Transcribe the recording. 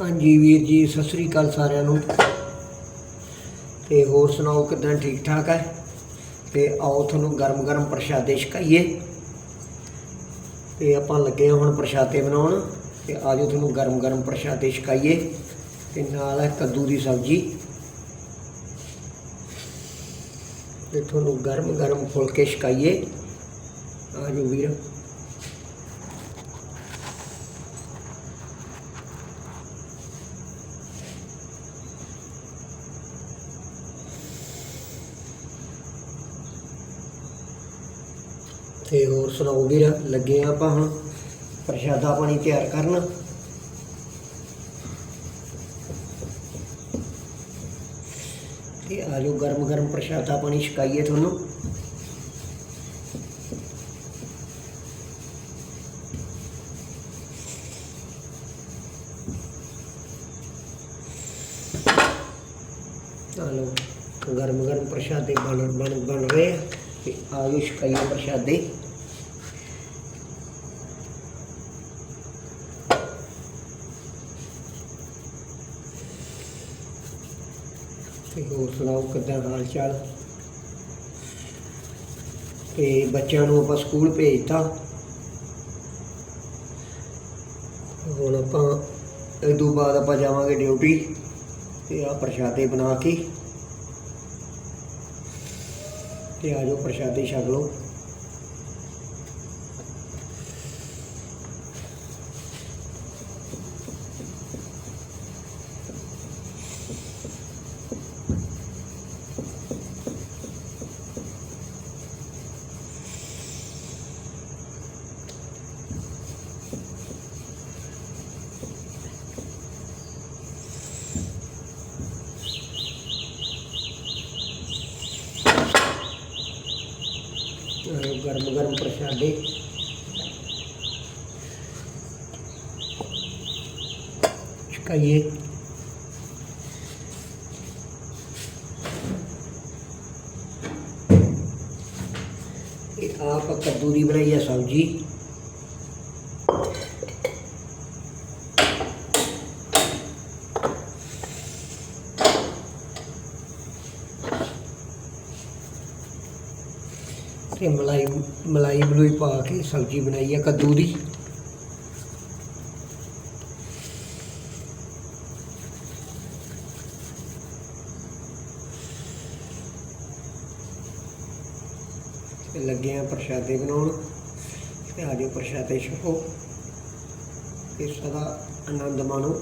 ਹਾਂਜੀ ਵੀਰ ਜੀ, ਸਤਿ ਸ੍ਰੀ ਅਕਾਲ ਸਾਰਿਆਂ ਨੂੰ। ਤੇ ਹੋਰ ਸੁਣਾਓ, ਕਿਦਾਂ ਠੀਕ ਠਾਕ ਹੈ? ਤੇ ਆਓ ਤੁਹਾਨੂੰ ਗਰਮ ਗਰਮ ਪ੍ਰਸ਼ਾਦੇ ਛਕਾਈਏ। ਤੇ ਆਪਾਂ ਲੱਗੇ ਹਾਂ ਹੁਣ ਪ੍ਰਸ਼ਾਦੇ ਬਣਾਉਣ। ਤੇ ਆਜੋ ਤੁਹਾਨੂੰ ਗਰਮ ਗਰਮ ਪ੍ਰਸ਼ਾਦੇ ਛਕਾਈਏ। ਤੇ ਨਾਲ ਹੈ ਕੱਦੂ ਦੀ ਸਬਜ਼ੀ। ਤੇ ਤੁਹਾਨੂੰ ਗਰਮ ਗਰਮ ਫੁਲਕੇ ਛਕਾਈਏ। ਆਜੋ ਵੀਰ। ਤੇ ਹੋਰ ਸੁਣਾਓ ਵੀਰ, ਲੱਗੇ ਆ ਆਪਾਂ ਹੁਣ ਪ੍ਰਸ਼ਾਦਾ ਪਾਣੀ ਤਿਆਰ ਕਰਨ। ਤੇ ਆਜੋ ਗਰਮ ਗਰਮ ਪ੍ਰਸ਼ਾਦਾ ਪਾਣੀ ਛਕਾਈਏ ਤੁਹਾਨੂੰ। ਆਲੋ ਗਰਮ ਗਰਮ ਪ੍ਰਸ਼ਾਦੇ ਬਣ ਬਣ ਬਣ ਰਹੇ ਆ ਤੇ ਆਜੋ ਛਕਾਈਏ ਪ੍ਰਸ਼ਾਦੇ। ਤੇ ਹੋਰ ਸੁਣਾਓ ਕਿੱਦਾਂ ਹਾਲ ਚਾਲ ਤੇ ਬੱਚਿਆਂ ਨੂੰ ਆਪਾਂ ਸਕੂਲ ਭੇਜਤਾ। ਹੁਣ ਆਪਾਂ ਇਹ ਤੋਂ ਬਾਅਦ ਆਪਾਂ ਜਾਵਾਂਗੇ ਡਿਊਟੀ ਤੇ ਆ ਪ੍ਰਸ਼ਾਦੇ ਬਣਾ ਕੇ ਤੇ ਆਜੋ ਪ੍ਰਸ਼ਾਦੇ ਛਕ ਲਓ ਆਜੋ ਗਰਮ ਗਰਮ ਪ੍ਰਸ਼ਾਦੇ। ਛਕਾਈਏ ਇਹ ਆਪ ਕੱਦੂ ਦੀ ਬਣਾਈ ਹੈ ਸਬਜ਼ੀ। ਤੇ ਮਲਾਈ ਮਲਾਈ ਮਲੂਈ ਪਾ ਕੇ ਸਬਜ਼ੀ ਬਣਾਈ ਹੈ ਕੱਦੂ ਦੀ। ਤੇ ਲੱਗੇ ਆ ਪ੍ਰਸ਼ਾਦੇ ਬਣਾਉਣ। ਤੇ ਆਜੋ ਪ੍ਰਸ਼ਾਦੇ ਛਕੋ। ਇਸ ਦਾ ਆਨੰਦ ਮਾਣੋ।